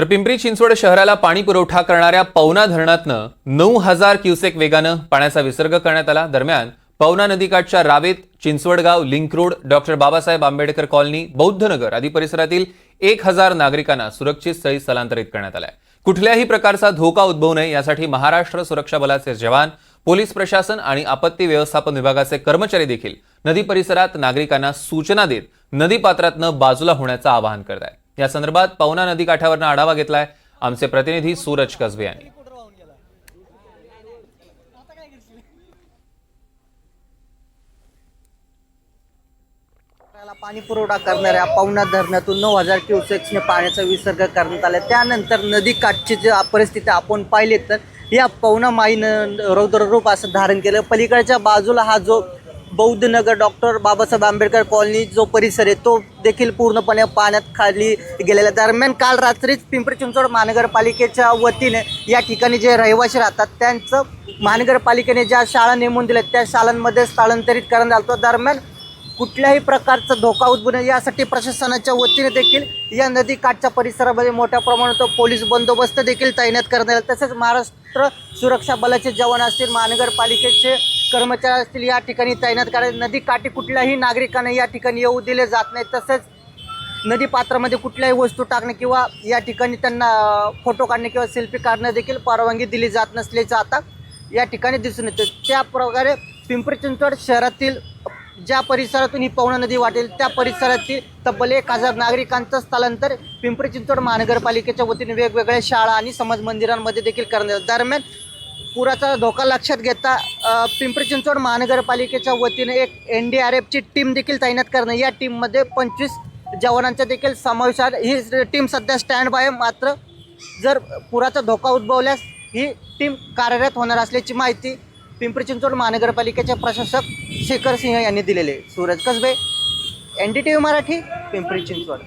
तर पिंपरी चिंचवड शहराला पाणी पुरवठा करणाऱ्या पवना धरणातनं नऊ हजार क्युसेक वेगानं पाण्याचा विसर्ग करण्यात आला. दरम्यान पवना नदीकाठच्या Ravet Chinchwadgaon link road doctor Babasaheb Ambedkar colony Bauddhanagar आदी परिसरातील एक हजार नागरिकांना सुरक्षित स्थळी स्थलांतरित करण्यात आलंय. कुठल्याही प्रकारचा धोका उद्भवू नये यासाठी महाराष्ट्र सुरक्षा बलाचे जवान पोलीस प्रशासन आणि आपत्ती व्यवस्थापन विभागाचे कर्मचारी देखील नदी परिसरात नागरिकांना सूचना देत नदी पात्रातनं बाजूला होण्याचं आवाहन करत आहेत या संदर्भात पवना नदी काठावरनं आढावा घेतलाय. आमचे प्रतिनिधी सूरज कसबे यांनी. पाणी पुरवठा करणाऱ्या पवना धरणातून नऊ हजार क्युसेक्सने पाण्याचा विसर्ग करण्यात आला. त्यानंतर नदी काठची जी परिस्थिती आपण पाहिली तर या पवना माईनं रौद्र रूप असं धारण केलं. पलीकडच्या बाजूला हा जो बौद्धनगर डॉक्टर बाबासाहेब आंबेडकर कॉलनी जो परिसर आहे तो देखील पूर्णपणे पाण्यात खाली गेलेला दरम्यान काल रात्रीच पिंपरी चिंचवड महानगरपालिकेच्या वतीने या ठिकाणी जे रहिवासी राहतात त्यांचं महानगरपालिकेने ज्या शाळा नेमून दिल्या त्या शाळांमध्ये स्थलांतरित करण्यात आलं होतं. दरम्यान कुठल्याही प्रकारचा धोका उद्भवू नये यासाठी प्रशासनाच्या वतीने देखील या नदी काठच्या परिसरामध्ये मोठ्या प्रमाणात पोलीस बंदोबस्त देखील तैनात करण्यात आला तसेच महाराष्ट्र सुरक्षा बलाचे जवान असतील महानगरपालिकेचे कर्मचारी असतील या ठिकाणी तैनात करायचे. नदी काठी कुठल्याही नागरिकांना या ठिकाणी येऊ दिले जात नाही. तसेच नदी पात्रामध्ये कुठल्याही वस्तू टाकणे किंवा या ठिकाणी त्यांना फोटो काढणे किंवा सेल्फी काढणे देखील परवानगी दिली जात नसल्याचं आता या ठिकाणी दिसून येतं. त्या प्रकारे पिंपरी चिंचवड शहरातील ज्या परिसरातून ही पवना नदी वाटेल त्या परिसरातील तब्बल एक हजार नागरिकांचं स्थलांतर पिंपरी चिंचवड महानगरपालिकेच्या वतीने वेगवेगळ्या शाळा आणि समाज मंदिरांमध्ये देखील करण्यात दरम्यान पुराचा धोका लक्षात घेता पिंपरी चिंचवड महानगरपालिकेच्या वतीने एक एन डी आर एफची टीम देखील तैनात करणं या टीममध्ये पंचवीस जवानांचा देखील समावेश आहे. ही टीम सध्या स्टँड बाय आहे. मात्र जर पुराचा धोका उद्भवल्यास ही टीम कार्यरत होणार असल्याची माहिती पिंपरी चिंचवड महानगरपालिकेचे प्रशासक शेखर सिंह यांनी दिलेले Suraj Kasbe N D T V Marathi Pimpri Chinchwad.